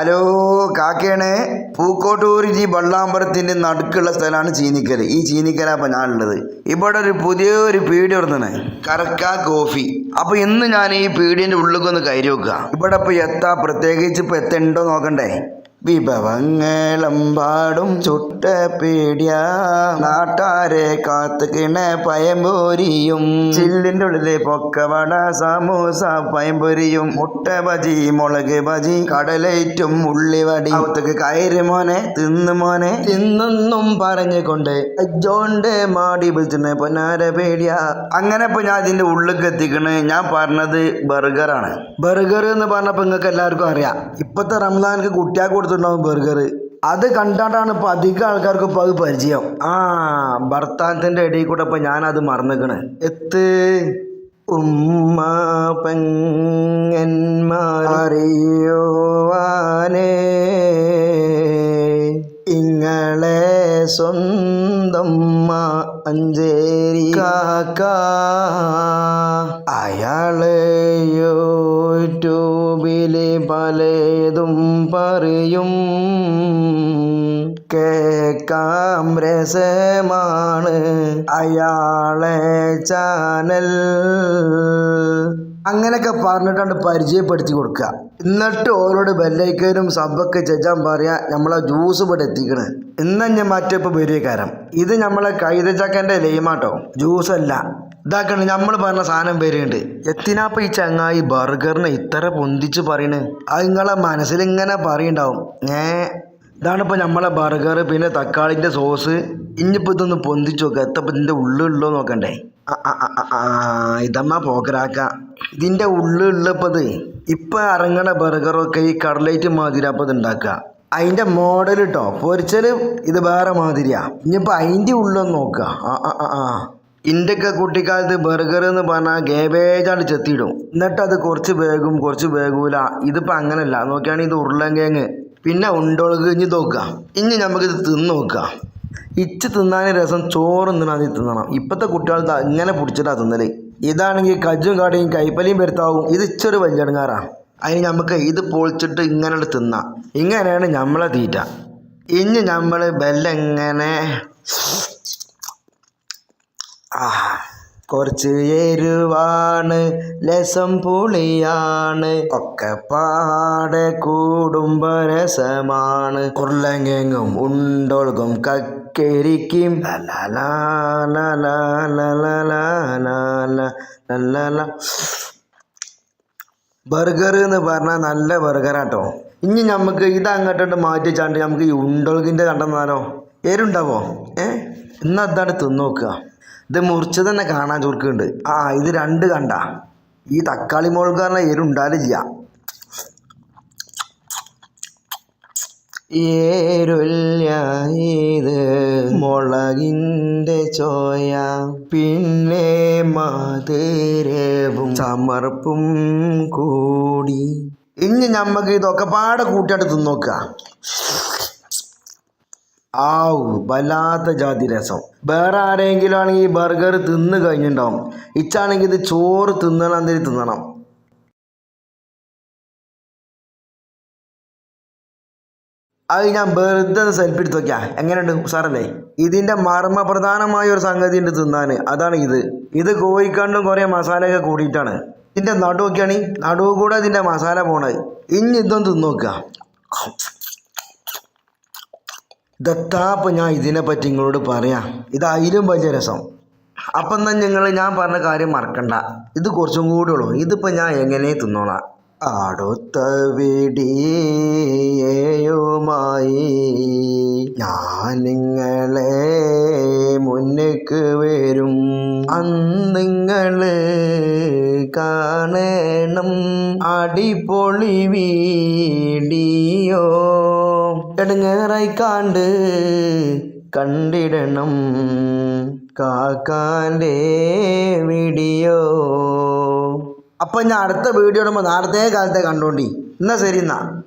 Hello കാക്കയാണ്. പൂക്കോട്ടൂർ ഈ വള്ളാമ്പലത്തിന്റെ നടുക്കുള്ള സ്ഥലമാണ് ചീനിക്കൽ. ഈ ചീനിക്കല അപ്പം ഞാനുള്ളത്. ഇവിടെ ഒരു പുതിയൊരു പീടി തുറന്നാണ് കറക്ക കോഫി. അപ്പം ഇന്ന് ഞാൻ ഈ പീടിന്റെ ഉള്ളിലേക്ക് ഒന്ന് കയറി വെക്കുക ഇവിടെ ഇപ്പൊ എത്താ? പ്രത്യേകിച്ച് ഇപ്പം എത്തണ്ടോ നോക്കണ്ടേ? വിഭവങ്ങളെമ്പാടും ചുട്ട പേടിയ നാട്ടാരെ കാത്തുകിണ പയമ്പൊരിയും. ചില്ലിന്റെ ഉള്ളിലെ പൊക്കവട സമൂസ പയമ്പൊരിയും. മുട്ട ബജി മുളക് ബജി കടലേറ്റും ഉള്ളിവടി. അവത്തേക്ക് കയറി മോനെ തിന്ന് മോനെ. തിന്നൊന്നും പറഞ്ഞുകൊണ്ട് അജ്ജോണ്ട് മാടി വിളിച്ചിട്ട് പൊന്നാര പേടിയ. അങ്ങനെ ഇപ്പൊ ഞാൻ ഇതിന്റെ ഉള്ളിലേക്ക് എത്തിക്കണ്. ഞാൻ പറഞ്ഞത് ബർഗറാണ്. ബർഗർ എന്ന് പറഞ്ഞപ്പോ നിങ്ങൾക്ക് എല്ലാവർക്കും അറിയാം. ഇപ്പത്തെ റംസാൻക്ക് കുട്ടിയാൾക്ക് കൊടുത്തിട്ടുണ്ടാവും ബർഗർ അത് കണ്ടാണ്ടാണ് ഇപ്പൊ അധികം ആൾക്കാർക്ക് ഇപ്പൊ അത് പരിചയം. ആ ഭർത്താനത്തിന്റെ ഇടയിൽ കൂടെ ഇപ്പൊ ഞാൻ അത് മറന്നിക്കണ്. എത്ത് ഉമ്മ പെങ്ങന്മാറിയോവാനേ ഇങ്ങളെ സ്വന്തം അഞ്ചേരി കാക്ക അയാൾ രസമാണ് അയാളെ ചാനൽ. അങ്ങനെയൊക്കെ പറഞ്ഞിട്ടാണ് പരിചയപ്പെടുത്തി കൊടുക്കുക. എന്നിട്ട് ഓരോട് ബെല്ലൈക്കനും സബ്ബൊക്കെ ചെയ്യാൻ പറയാ നമ്മളെ ജ്യൂസ് ഇവിടെ എത്തിക്കണ്. ഇന്ന് ഞാൻ മറ്റിപ്പോൾ വരികക്കാരം ഇത് നമ്മളെ കൈതച്ചക്കന്റെ ലൈമാട്ടോ. ജ്യൂസ് അല്ല. ഇതാക്കണ് നമ്മൾ പറഞ്ഞ സാധനം വരുന്നുണ്ട് എത്തിനാപ്പ ഈ ചങ്ങായി ബർഗറിനെ ഇത്ര പൊന്തിച്ച് പറയണ്? അത് നിങ്ങളെ മനസ്സിൽ ഇങ്ങനെ പറയുണ്ടാവും. ഏ ഇതാണിപ്പോൾ നമ്മളെ ബർഗർ പിന്നെ തക്കാളിന്റെ സോസ്. ഇനിയിപ്പോൾ ഇതൊന്ന് പൊന്തിച്ച് നോക്കുക എത്തപ്പോൾ ഇതിന്റെ ഉള്ളിലുള്ളോ നോക്കണ്ടേ. ഇതമ്മ പോക്കരാക്ക. ഇതിന്റെ ഉള്ളിലുള്ളപ്പത് ഇപ്പം ഇറങ്ങണ ബർഗറൊക്കെ ഈ കടലൈറ്റ് മാതിരി അപ്പോൾ ഇത് ഉണ്ടാക്കുക അതിന്റെ മോഡൽ കേട്ടോ പൊരിച്ചൽ ഇത് വേറെ മാതിരിയാ. ഇനിയിപ്പോൾ അതിന്റെ ഉള്ളൊന്ന് നോക്കുക ആ ആ ആ ആ. ഇന്ത്യയ്ക്ക് കുട്ടിക്കാലത്ത് ബർഗർ എന്ന് പറഞ്ഞാൽ ഗേബേജാണ്ട് ചെത്തിയിടും. എന്നിട്ട് അത് കുറച്ച് വേഗം കുറച്ച് വേഗൂല ഇതിപ്പോൾ അങ്ങനല്ല. നോക്കുകയാണെങ്കിൽ ഇത് ഉരുളങ്കിഴങ്ങ് പിന്നെ ഉണ്ടോൾക്ക് ഇനി നോക്കുക ഇനി നമുക്കിത് തിന്ന് നോക്കുക ഇച്ച് തിന്നാൻ രസം ചോറ് തിന്നണത് തിന്നണം. ഇപ്പോഴത്തെ കുട്ടികൾ ഇങ്ങനെ പിടിച്ചിട്ടാ തിന്നൽ. ഇതാണെങ്കിൽ കജും കാടിയും കൈപ്പലിയും വരുത്താവും ഇത് ഇച്ചൊരു വല്യടങ്ങാറാ അതിന് നമുക്ക് ഇത് പൊളിച്ചിട്ട് ഇങ്ങനെ തിന്നാം. ഇങ്ങനെയാണ് നമ്മളെ തീറ്റ. ഇനി നമ്മൾ ബെല്ലെങ്ങനെ? ആ കുറച്ച് എരുവാണ് ലസം പുളിയാണ് ഒക്കെ പാടെ കൂടുമ്പോ രസമാണ് ഉരുളങ്ങെങ്ങും ഉണ്ടൊഴുകും കക്കരിക്കും ബർഗർ എന്ന് പറഞ്ഞാൽ നല്ല ബർഗറാട്ടോ ഇനി നമുക്ക് ഇത് അങ്ങോട്ടോട്ട് മാറ്റിച്ചാണ്ട് നമുക്ക് ഈ ഉണ്ടൊഴുകിന്റെ കണ്ടെന്നാലോ എരുണ്ടാവോ ഏ എന്നാൽ അതാണ് തിന്നോക്കുക ഇത് മുറിച്ച് തന്നെ കാണാൻ ചുരുക്കുന്നുണ്ട് ആ ഇത് രണ്ട് കണ്ട. ഈ തക്കാളി മുളക് പറഞ്ഞാൽ എരുണ്ടാലും ചെയ്യാം. ഏരുല്ല ഇത് മുളകിന്റെ ചോയ. പിന്നെ മധുരവും സമർപ്പും കൂടി. ഇനി നമുക്ക് ഇതൊക്കെ പാടെ കൂട്ടിയായിട്ട് തിന്നോക്കുക ആവു വല്ലാത്ത ജാതി രസം. വേറെ ആരെങ്കിലും ആണെങ്കിൽ ഈ ബർഗർ തിന്ന് കഴിഞ്ഞിട്ടുണ്ടാവും ഇച്ചാണെങ്കിൽ ഇത് ചോറ് തിന്നണം എന്തെങ്കിലും തിന്നണം. അത് ഞാൻ വെറുതെ ഒന്ന് സെൽഫി എടുത്ത് നോക്കിയാ. എങ്ങനെയുണ്ട് സാറല്ലേ? ഇതിന്റെ മർമ്മ പ്രധാനമായ ഒരു സംഗതി ഉണ്ട് തിന്നാന്. അതാണ് ഇത്. ഇത് കോഴിക്കണ്ടും കുറേ മസാലയൊക്കെ കൂടിയിട്ടാണ്. ഇതിന്റെ നടു നടുവ് കൂടെ ഇതിന്റെ മസാല പോണത്. ഇനി ഇതൊന്ന് തിന്നോക്കുക ഇതെത്താപ്പം ഞാൻ ഇതിനെപ്പറ്റി നിങ്ങളോട് പറയാം. ഇത് അതിലും വലിയ രസം. അപ്പം എന്നാൽ നിങ്ങൾ ഞാൻ പറഞ്ഞ കാര്യം മറക്കണ്ട. ഇത് കുറച്ചും കൂടി ഉള്ളൂ. ഇതിപ്പോൾ ഞാൻ എങ്ങനെ തിന്നോളാം? അടുത്ത വിടിയേയുമായി ഞാൻ നിങ്ങളെ മുന്നേക്ക് വരും. അന്നിങ്ങൾ കാണണം. അടിപൊളി വീഡിയോ. എടങ്ങേറായി കാണ്ട് കണ്ടിടണം കാക്കാന്റെ വീഡിയോ. അപ്പം ഞാൻ അടുത്ത വീഡിയോ ഇടുമ്പോൾ നാളത്തെ കാലത്തെ കണ്ടോണ്ടി. എന്നാ ശരി എന്നാ.